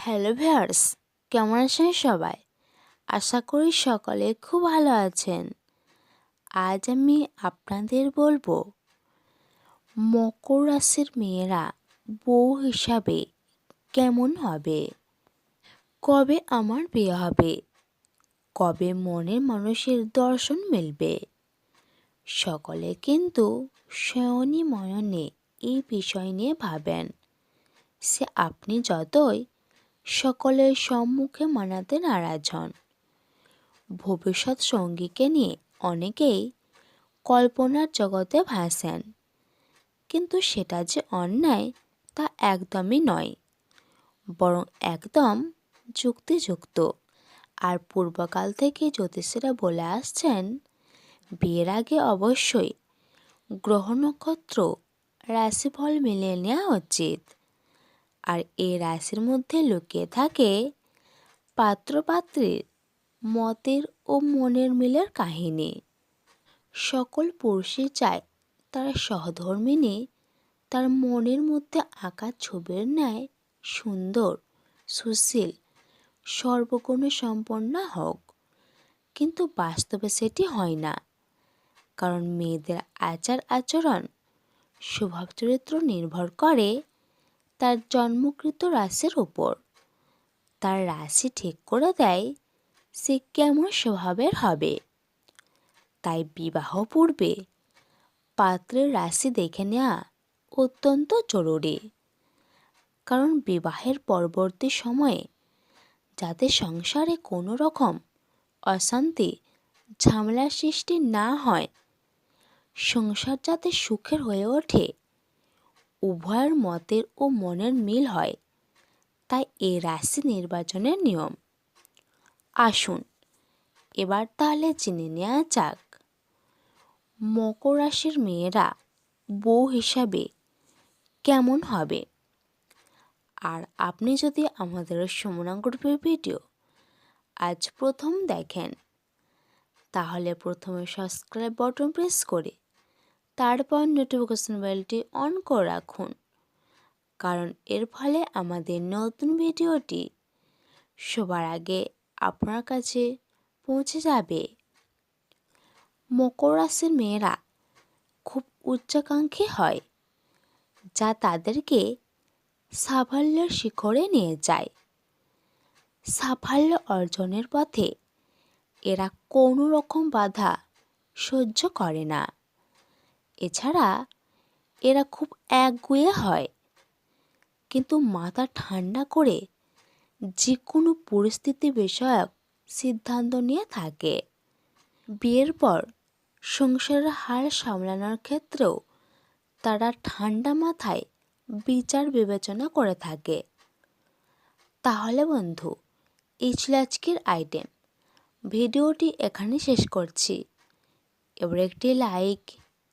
Hello viewers কেমন আছেন সবাই? আশা করি সকলে খুব ভালো আছেন। আজ আমি আপনাদের বলব, মকর রাশির মেয়েরা বউ হিসাবে কেমন হবে? কবে আমার বিয়ে হবে? কবে মনের মানুষের দর্শন মিলবে? সকলে কিন্তু শয়নী ময়নে এই বিষয় নিয়ে ভাবেন। সে আপনি যতই সকলের সম্মুখে মানাতে নারাজ হন। ভবিষ্যৎ সঙ্গীকে নিয়ে অনেকেই কল্পনার জগতে ভাসেন। কিন্তু সেটা যে অন্যায়, তা একদমই নয়। বরং একদম যুক্তিযুক্ত। আর পূর্বকাল থেকে জ্যোতিষীরা বলে আসছেন, বিয়ের আগে অবশ্যই গ্রহ নক্ষত্র রাশিফল মিলিয়ে নেওয়া উচিত। আর এই রাশির মধ্যে লুকিয়ে থাকে পাত্রপাত্রীর মতের ও মনের মিলের কাহিনী। সকল পুরুষই চায় তার সহধর্মিনী তার মনের মধ্যে আঁকা ছবির ন্যায় সুন্দর, সুশীল, সর্বগুণে সম্পন্ন হোক। কিন্তু বাস্তবে সেটি হয় না। কারণ মেয়েদের আচার আচরণ স্বভাব চরিত্র নির্ভর করে তার জন্মকৃত রাশির ওপর তার রাশি ঠিক করে দেয়, সে কেমন স্বভাবের হবে। তাই বিবাহ পূর্বে পাত্রের রাশি দেখে নেওয়া অত্যন্ত জরুরি। কারণ বিবাহের পরবর্তী সময়ে যাতে সংসারে কোনো রকম অশান্তি ঝামেলার সৃষ্টি না হয়, সংসার যাতে সুখের হয়ে ওঠে উভয়ের মতের ও মনের মিল হয়। তাই এ রাশি নির্বাচনের নিয়ম। আসুন, এবার তাহলে জেনে নেওয়া যাক। মকর রাশির মেয়েরা বউ হিসাবে কেমন হবে? আর আপনি যদি আমাদের সুমনা গ্রুপের ভিডিও আজ প্রথম দেখেন, তাহলে প্রথমে সাবস্ক্রাইব বটন প্রেস করে তারপর নোটিফিকেশন বেলটি অন করে রাখুন। কারণ এর ফলে আমাদের নতুন ভিডিওটি সবার আগে আপনার কাছে পৌঁছে যাবে। মকর রাশির মেয়েরা খুব উচ্চাকাঙ্ক্ষী হয়, যা তাদেরকে সাফল্যের শিখরে নিয়ে যায়। সাফল্য অর্জনের পথে এরা কোনো রকম বাধা সহ্য করে না। এছাড়া এরা খুব একগুয়ে হয়। কিন্তু মাথা ঠান্ডা করে যে কোনো পরিস্থিতি বিষয়ক সিদ্ধান্ত নিয়ে থাকে। বিয়ের পর সংসারের হার সামলানোর ক্ষেত্রেও তারা ঠান্ডা মাথায় বিচার বিবেচনা করে থাকে। তাহলে বন্ধু, এই ছিল আজকের আইটেম। ভিডিওটি এখানে শেষ করছি। এবার একটি লাইক